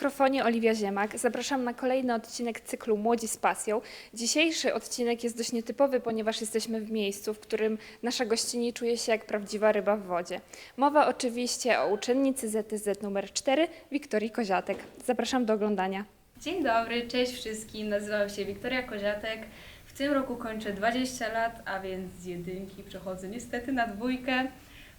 mikrofonie Oliwia Ziemak. Zapraszam na kolejny odcinek cyklu Młodzi z pasją. Dzisiejszy odcinek jest dość nietypowy, ponieważ jesteśmy w miejscu, w którym nasza gościni czuje się jak prawdziwa ryba w wodzie. Mowa oczywiście o uczennicy ZTZ numer 4, Wiktorii Koziatek. Zapraszam do oglądania. Dzień dobry, cześć wszystkim. Nazywam się Wiktoria Koziatek. W tym roku kończę 20 lat, a więc z jedynki przechodzę niestety na dwójkę.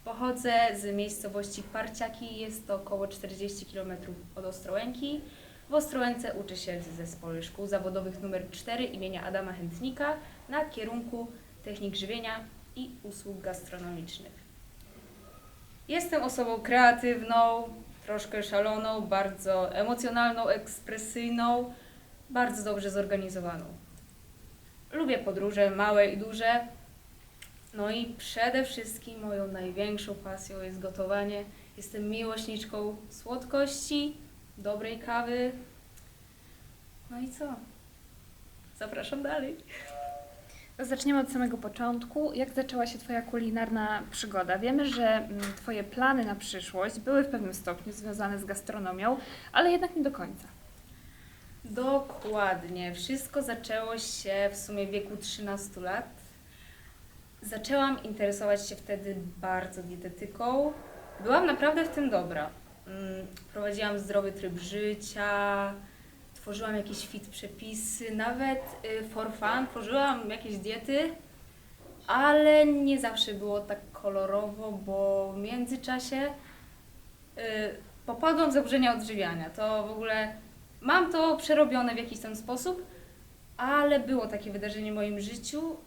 Pochodzę z miejscowości Parciaki, jest to około 40 km od Ostrołęki. W Ostrołęce uczę się w zespole szkół zawodowych nr 4 imienia Adama Chętnika na kierunku technik żywienia i usług gastronomicznych. Jestem osobą kreatywną, troszkę szaloną, bardzo emocjonalną, ekspresyjną, bardzo dobrze zorganizowaną. Lubię podróże, małe i duże. No i przede wszystkim moją największą pasją jest gotowanie. Jestem miłośniczką słodkości, dobrej kawy. No i co? Zapraszam dalej. Zaczniemy od samego początku. Jak zaczęła się Twoja kulinarna przygoda? Wiemy, że mm, Twoje plany na przyszłość były w pewnym stopniu związane z gastronomią, ale jednak nie do końca. Dokładnie. Wszystko zaczęło się w sumie w wieku 13 lat. Zaczęłam interesować się wtedy bardzo dietetyką. Byłam naprawdę w tym dobra. Mm, Prowadziłam zdrowy tryb życia, tworzyłam jakieś fit przepisy, nawet y, for fun tworzyłam jakieś diety, ale nie zawsze było tak kolorowo, bo w międzyczasie y, popadłam w zaburzenia odżywiania. To w ogóle mam to przerobione w jakiś tam sposób, ale było takie wydarzenie w moim życiu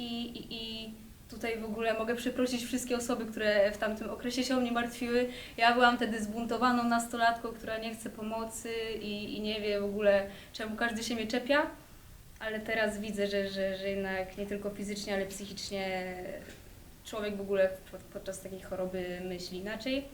i, i, i tutaj w ogóle mogę przeprosić wszystkie osoby, które w tamtym okresie się o mnie martwiły. Ja byłam wtedy zbuntowaną nastolatką, która nie chce pomocy i, i nie wie w ogóle, czemu każdy się mnie czepia. Ale teraz widzę, że, że, że jednak nie tylko fizycznie, ale psychicznie człowiek w ogóle pod- podczas takiej choroby myśli inaczej.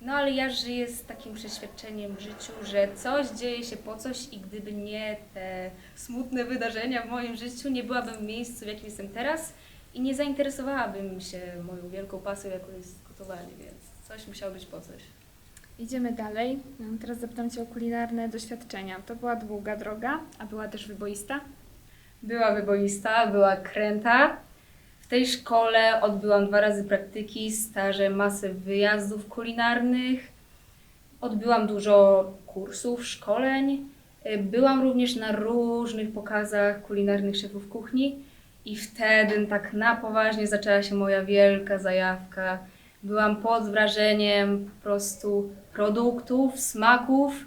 No ale ja żyję z takim przeświadczeniem w życiu, że coś dzieje się po coś i gdyby nie te smutne wydarzenia w moim życiu, nie byłabym w miejscu, w jakim jestem teraz i nie zainteresowałabym się moją wielką pasją, jaką jest gotowanie, więc coś musiało być po coś. Idziemy dalej. Mm, Teraz zapytam Cię o kulinarne doświadczenia. To była długa droga, a była też wyboista. Była wyboista, była kręta. W tej szkole odbyłam dwa razy praktyki, staże, masę wyjazdów kulinarnych. Odbyłam dużo kursów, szkoleń. Y, Byłam również na różnych pokazach kulinarnych szefów kuchni i wtedy tak na poważnie zaczęła się moja wielka zajawka. Byłam pod wrażeniem po prostu produktów, smaków.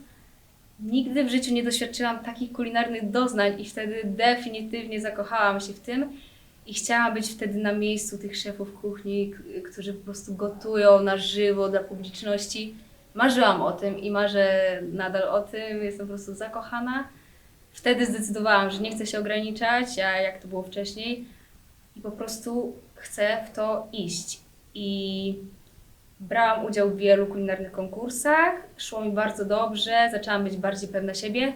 Nigdy w życiu nie doświadczyłam takich kulinarnych doznań i wtedy definitywnie zakochałam się w tym i chciałam być wtedy na miejscu tych szefów kuchni, którzy po prostu gotują na żywo dla publiczności. Marzyłam o tym i marzę nadal o tym, jestem po prostu zakochana. Wtedy zdecydowałam, że nie chcę się ograniczać, a jak to było wcześniej, i po prostu chcę w to iść. I brałam udział w wielu kulinarnych konkursach, szło mi bardzo dobrze, zaczęłam być bardziej pewna siebie.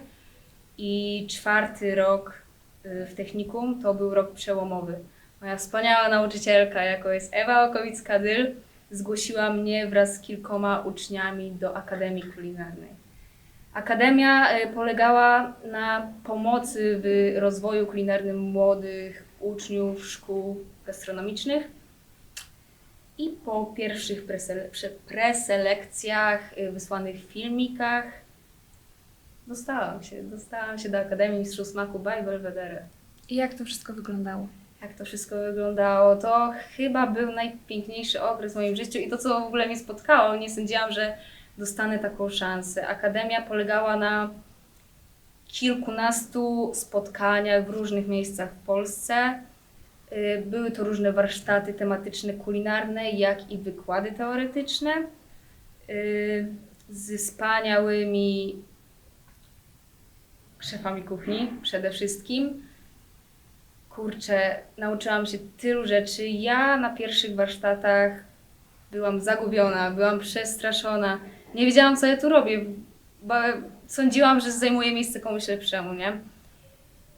I czwarty rok w technikum to był rok przełomowy. Moja wspaniała nauczycielka, jaką jest Ewa Okowicka-Dyl, zgłosiła mnie wraz z kilkoma uczniami do Akademii Kulinarnej. Akademia y, polegała na pomocy w rozwoju kulinarnym młodych uczniów szkół gastronomicznych. I po pierwszych presele- preselekcjach, y, wysłanych filmikach, dostałam się. Dostałam się do Akademii Mistrzów Smaku by Belvedere. I jak to wszystko wyglądało? Jak to wszystko wyglądało, to chyba był najpiękniejszy okres w moim życiu i to, co w ogóle mnie spotkało. Nie sądziłam, że dostanę taką szansę. Akademia polegała na kilkunastu spotkaniach w różnych miejscach w Polsce. Y, Były to różne warsztaty tematyczne, kulinarne, jak i wykłady teoretyczne y, z wspaniałymi szefami kuchni przede wszystkim. Kurczę, nauczyłam się tylu rzeczy. Ja na pierwszych warsztatach byłam zagubiona, byłam przestraszona. Nie wiedziałam, co ja tu robię, bo sądziłam, że zajmuję miejsce komuś lepszemu, nie?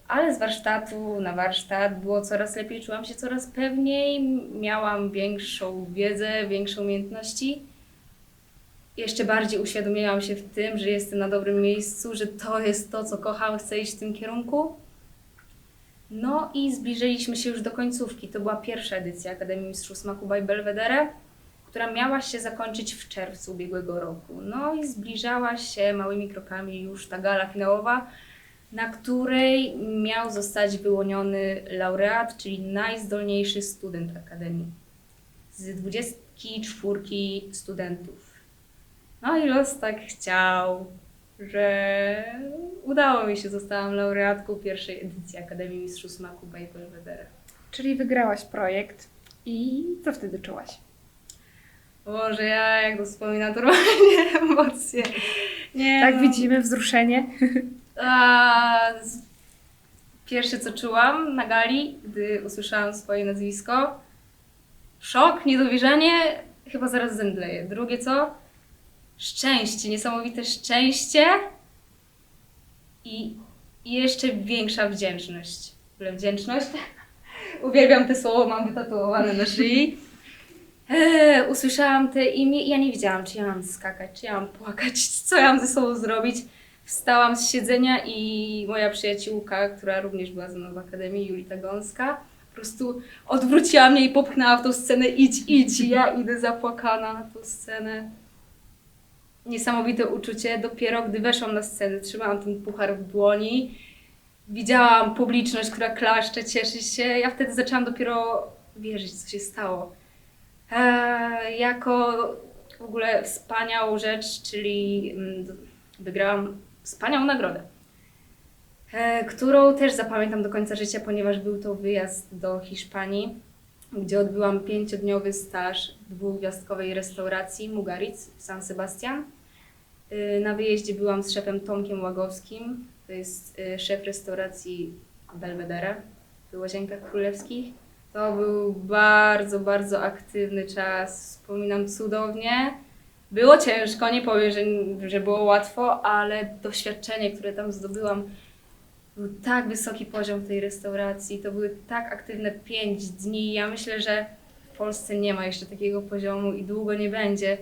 Ale z warsztatu na warsztat było coraz lepiej, czułam się coraz pewniej, miałam większą wiedzę, większe umiejętności. Jeszcze bardziej uświadomiłam się w tym, że jestem na dobrym miejscu, że to jest to, co kocham, chcę iść w tym kierunku. No i zbliżyliśmy się już do końcówki. To była pierwsza edycja Akademii Mistrzów Smaku by Belvedere, która miała się zakończyć w czerwcu ubiegłego roku. No i zbliżała się małymi krokami już ta gala finałowa, na której miał zostać wyłoniony laureat, czyli najzdolniejszy student Akademii z 24 studentów. No i los tak chciał, że udało mi się, zostałam laureatką pierwszej edycji Akademii Mistrzów Smaku by Belvedere. Czyli wygrałaś projekt i co wtedy czułaś? Boże, ja jak to wspominam, to normalnie emocje. Nie, Tak no. widzimy wzruszenie. A, pierwsze co czułam na gali, gdy usłyszałam swoje nazwisko, szok, niedowierzanie, chyba zaraz zemdleję. Drugie co? Szczęście, niesamowite szczęście i, jeszcze większa wdzięczność. W ogóle wdzięczność. Uwielbiam te słowo, mam wytatuowane na szyi. Eee, usłyszałam te imię i ja nie wiedziałam, czy ja mam skakać, czy ja mam płakać, co ja mam ze sobą zrobić. Wstałam z siedzenia i moja przyjaciółka, która również była ze mną w Akademii, Julita Gąska, po prostu odwróciła mnie i popchnęła w tą scenę, idź, idź. Ja idę zapłakana na tą scenę. Niesamowite uczucie. Dopiero gdy weszłam na scenę, trzymałam ten puchar w dłoni, widziałam publiczność, która klaszcze, cieszy się. Ja wtedy zaczęłam dopiero wierzyć, co się stało. Eee, jako w ogóle wspaniałą rzecz, czyli mm, wygrałam wspaniałą nagrodę, e, którą też zapamiętam do końca życia, ponieważ był to wyjazd do Hiszpanii, gdzie odbyłam pięciodniowy staż w dwugwiazdkowej restauracji Mugaric w San Sebastian. E, Na wyjeździe byłam z szefem Tomkiem Łagowskim, to jest e, szef restauracji Belvedere w Łazienkach Królewskich. To był bardzo, bardzo aktywny czas. Wspominam cudownie. Było ciężko, nie powiem, że, że było łatwo, ale doświadczenie, które tam zdobyłam, był tak wysoki poziom tej restauracji. To były tak aktywne pięć dni. Ja myślę, że w Polsce nie ma jeszcze takiego poziomu i długo nie będzie,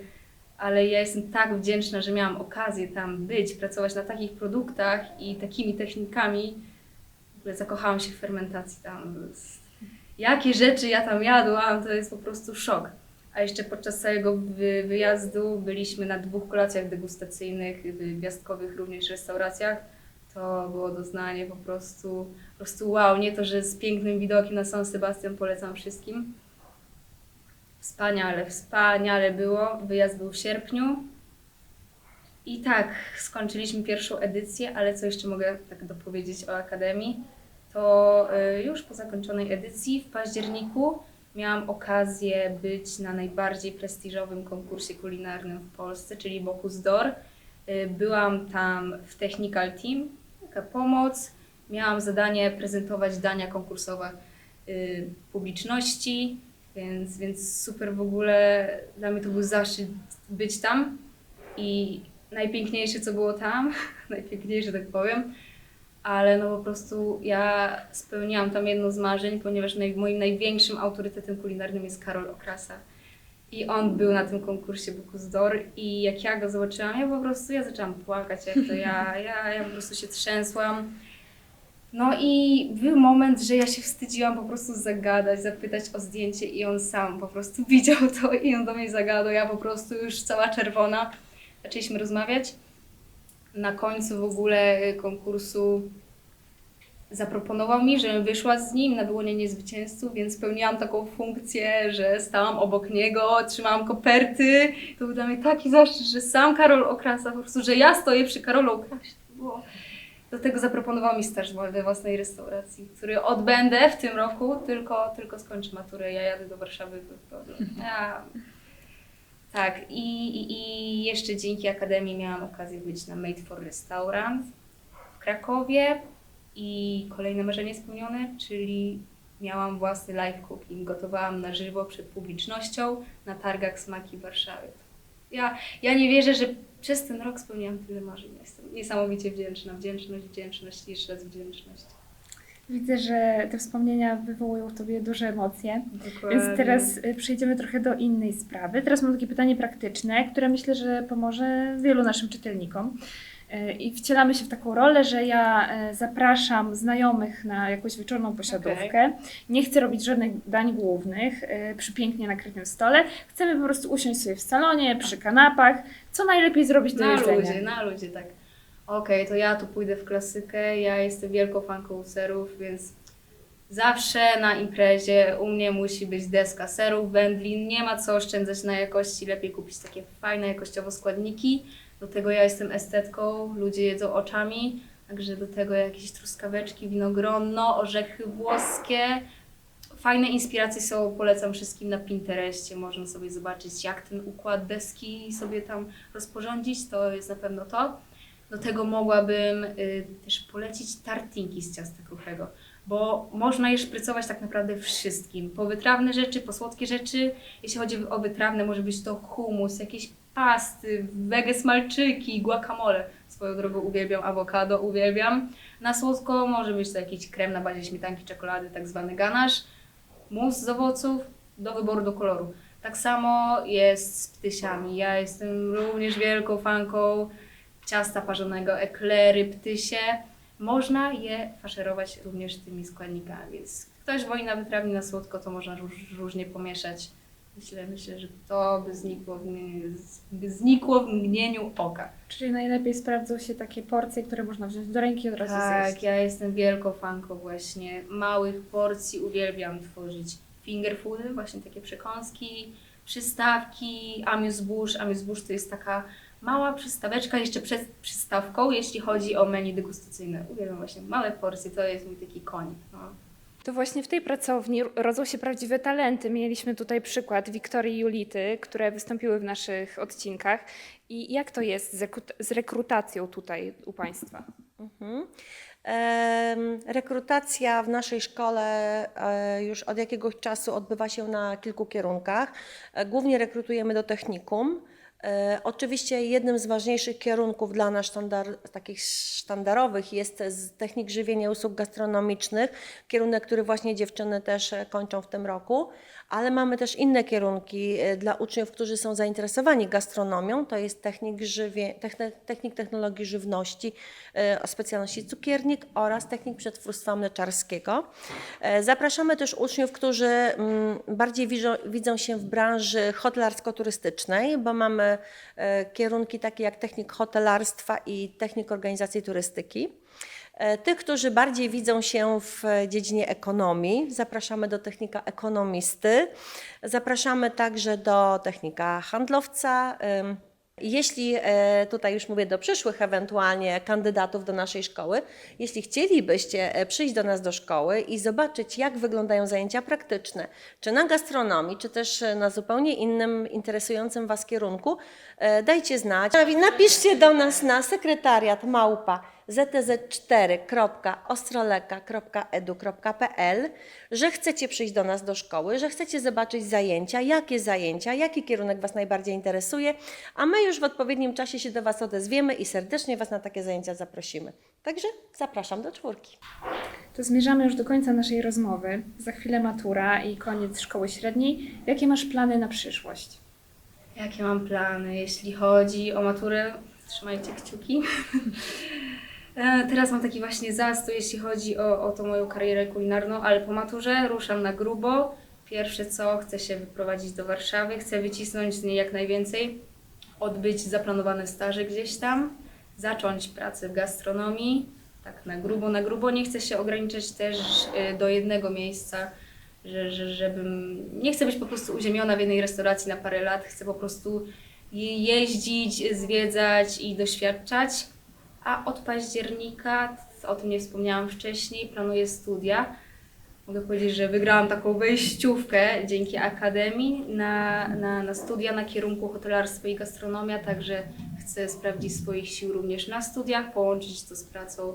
ale ja jestem tak wdzięczna, że miałam okazję tam być, pracować na takich produktach i takimi technikami. W ogóle zakochałam się w fermentacji tam. Jakie rzeczy ja tam jadłam, to jest po prostu szok. A jeszcze podczas całego wy- wyjazdu byliśmy na dwóch kolacjach degustacyjnych gwiazdkowych również restauracjach. To było doznanie po prostu, po prostu wow. Nie to, że z pięknym widokiem na San Sebastian polecam wszystkim. Wspaniale, wspaniale było. Wyjazd był w sierpniu. I tak, skończyliśmy pierwszą edycję, ale co jeszcze mogę tak dopowiedzieć o Akademii? To y, już po zakończonej edycji w październiku miałam okazję być na najbardziej prestiżowym konkursie kulinarnym w Polsce, czyli Bocuse d'Or. Y, Byłam tam w Technical Team, taka pomoc. Miałam zadanie prezentować dania konkursowe y, publiczności, więc, więc super w ogóle. Dla mnie to był zaszczyt być tam. I najpiękniejsze, co było tam, najpiękniejsze, tak powiem, ale no po prostu ja spełniłam tam jedno z marzeń, ponieważ naj, moim największym autorytetem kulinarnym jest Karol Okrasa. I on był na tym konkursie Bocuse d'Or i jak ja go zobaczyłam, ja po prostu, ja zaczęłam płakać, jak to ja, ja, ja po prostu się trzęsłam. No i był moment, że ja się wstydziłam po prostu zagadać, zapytać o zdjęcie i on sam po prostu widział to i on do mnie zagadał, ja po prostu już cała czerwona. Zaczęliśmy rozmawiać. Na końcu w ogóle konkursu zaproponował mi, żebym wyszła z nim na wyłonienie zwycięzców, więc spełniłam taką funkcję, że stałam obok niego, trzymałam koperty. To był dla mnie taki zaszczyt, że sam Karol Okrasa, po prostu, że ja stoję przy Karolu Okrasie. To było... Do tego zaproponował mi staż we własnej restauracji, który odbędę w tym roku, tylko, tylko skończę maturę. Ja jadę do Warszawy. Ja... Tak, i, i, i jeszcze dzięki Akademii miałam okazję być na Made for Restaurant w Krakowie i kolejne marzenie spełnione, czyli miałam własny live cooking. Gotowałam na żywo przed publicznością na targach Smaki w Warszawie. Ja, ja nie wierzę, że przez ten rok spełniłam tyle marzeń. Jestem niesamowicie wdzięczna. Wdzięczność, wdzięczność i jeszcze raz wdzięczność. Widzę, że te wspomnienia wywołują w Tobie duże emocje. Dokładnie. Więc teraz y, przejdziemy trochę do innej sprawy. Teraz mam takie pytanie praktyczne, które myślę, że pomoże wielu naszym czytelnikom. Y, I wcielamy się w taką rolę, że ja y, zapraszam znajomych na jakąś wieczorną posiadówkę. Nie chcę robić żadnych dań głównych y, przy pięknie nakrytym stole. Chcemy po prostu usiąść sobie w salonie, przy kanapach. Co najlepiej zrobić do Na jedzenia? ludzie, na ludzie, tak. Okej, to ja tu pójdę w klasykę. Ja jestem wielką fanką serów, więc zawsze na imprezie u mnie musi być deska serów, wędlin. Nie ma co oszczędzać na jakości. Lepiej kupić takie fajne jakościowo składniki. Do tego ja jestem estetką, ludzie jedzą oczami. Także do tego jakieś truskaweczki, winogronno, orzechy włoskie. Fajne inspiracje są, polecam wszystkim na Pinterestie. Można sobie zobaczyć, jak ten układ deski sobie tam rozporządzić. To jest na pewno to. Do tego mogłabym y, też polecić tartinki z ciasta kruchego, bo można je szprycować tak naprawdę wszystkim. Po wytrawne rzeczy, po słodkie rzeczy. Jeśli chodzi o wytrawne, może być to humus, jakieś pasty, wege smalczyki, guacamole. Swoją drogą uwielbiam awokado, uwielbiam. Na słodko może być to jakiś krem na bazie śmietanki, czekolady, tak zwany ganache. Mus z owoców, do wyboru, do koloru. Tak samo jest z ptysiami. Ja jestem również wielką fanką ciasta parzonego, eklery, ptysie. Można je faszerować również tymi składnikami, więc ktoś woli na wytrawnie, na słodko, to można róż, różnie pomieszać. Myślę, myślę, że to by znikło, w, mgnieniu- by znikło w mgnieniu oka. Czyli najlepiej sprawdzą się takie porcje, które można wziąć do ręki i od razu Tak, zjeść. ja jestem wielką fanką właśnie małych porcji, uwielbiam tworzyć finger foody, właśnie takie przekąski, przystawki, amuse-bouche. Amuse-bouche to jest taka mała przystaweczka jeszcze przed przystawką, jeśli chodzi o menu degustacyjne. Uwielbiam właśnie małe porcje, to jest mój taki koń. No. To właśnie w tej pracowni rodzą się prawdziwe talenty. Mieliśmy tutaj przykład Wiktorii i Julity, które wystąpiły w naszych odcinkach. I jak to jest z, rekrut- z rekrutacją tutaj u Państwa? Mhm. Rekrutacja w naszej szkole e, już od jakiegoś czasu odbywa się na kilku kierunkach. E, Głównie rekrutujemy do technikum. E, Oczywiście jednym z ważniejszych kierunków dla nas sztandar, takich sztandarowych jest technik żywienia usług gastronomicznych, kierunek, który właśnie dziewczyny też e, kończą w tym roku, ale mamy też inne kierunki e, dla uczniów, którzy są zainteresowani gastronomią, to jest technik, żywie, technik technologii żywności e, o specjalności cukiernik oraz technik przetwórstwa mleczarskiego. E, Zapraszamy też uczniów, którzy mm, bardziej widzą, się w branży hotelarsko-turystycznej, bo mamy kierunki takie jak technik hotelarstwa i technik organizacji turystyki. E, Tych, którzy bardziej widzą się w dziedzinie ekonomii, zapraszamy do technika ekonomisty. Zapraszamy także do technika handlowca. Jeśli, e, tutaj już mówię do przyszłych ewentualnie kandydatów do naszej szkoły, jeśli chcielibyście e, przyjść do nas do szkoły i zobaczyć, jak wyglądają zajęcia praktyczne, czy na gastronomii, czy też na zupełnie innym interesującym Was kierunku, dajcie znać. Napiszcie do nas na sekretariat małpa ztz4.ostroleka.edu.pl, że chcecie przyjść do nas do szkoły, że chcecie zobaczyć zajęcia, jakie zajęcia, jaki kierunek Was najbardziej interesuje, a my już w odpowiednim czasie się do Was odezwiemy i serdecznie Was na takie zajęcia zaprosimy. Także zapraszam do czwórki. To zmierzamy już do końca naszej rozmowy. Za chwilę matura i koniec szkoły średniej. Jakie masz plany na przyszłość? Jakie mam plany, jeśli chodzi o maturę? Trzymajcie kciuki. E, Teraz mam taki właśnie zastój, jeśli chodzi o, o tą moją karierę kulinarną, ale po maturze ruszam na grubo. Pierwsze co, chcę się wyprowadzić do Warszawy, chcę wycisnąć z niej jak najwięcej, odbyć zaplanowane staże gdzieś tam, zacząć pracę w gastronomii, tak na grubo, na grubo. Nie chcę się ograniczać też e, do jednego miejsca, że, że, żebym... Nie chcę być po prostu uziemiona w jednej restauracji na parę lat, chcę po prostu je- jeździć, zwiedzać i doświadczać. A od października, o tym nie wspomniałam wcześniej, planuję studia. Mogę powiedzieć, że wygrałam taką wejściówkę dzięki Akademii na, na, na studia na kierunku hotelarstwo i gastronomia, także chcę sprawdzić swoich sił również na studiach, połączyć to z pracą,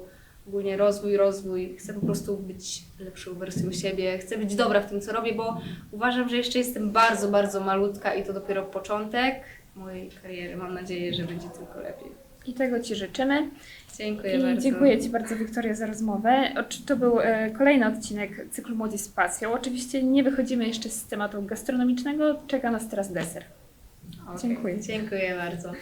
ogólnie rozwój, rozwój. Chcę po prostu być lepszą wersją siebie, chcę być dobra w tym, co robię, bo uważam, że jeszcze jestem bardzo, bardzo malutka i to dopiero początek mojej kariery. Mam nadzieję, że będzie tylko lepiej. I tego Ci życzymy. Dziękuję I bardzo. dziękuję Ci bardzo, Wiktoria, za rozmowę. To był e, kolejny odcinek cyklu Młodzi z Pasją. Oczywiście nie wychodzimy jeszcze z tematu gastronomicznego, czeka nas teraz deser. Okej, Dziękuję. Dziękuję bardzo.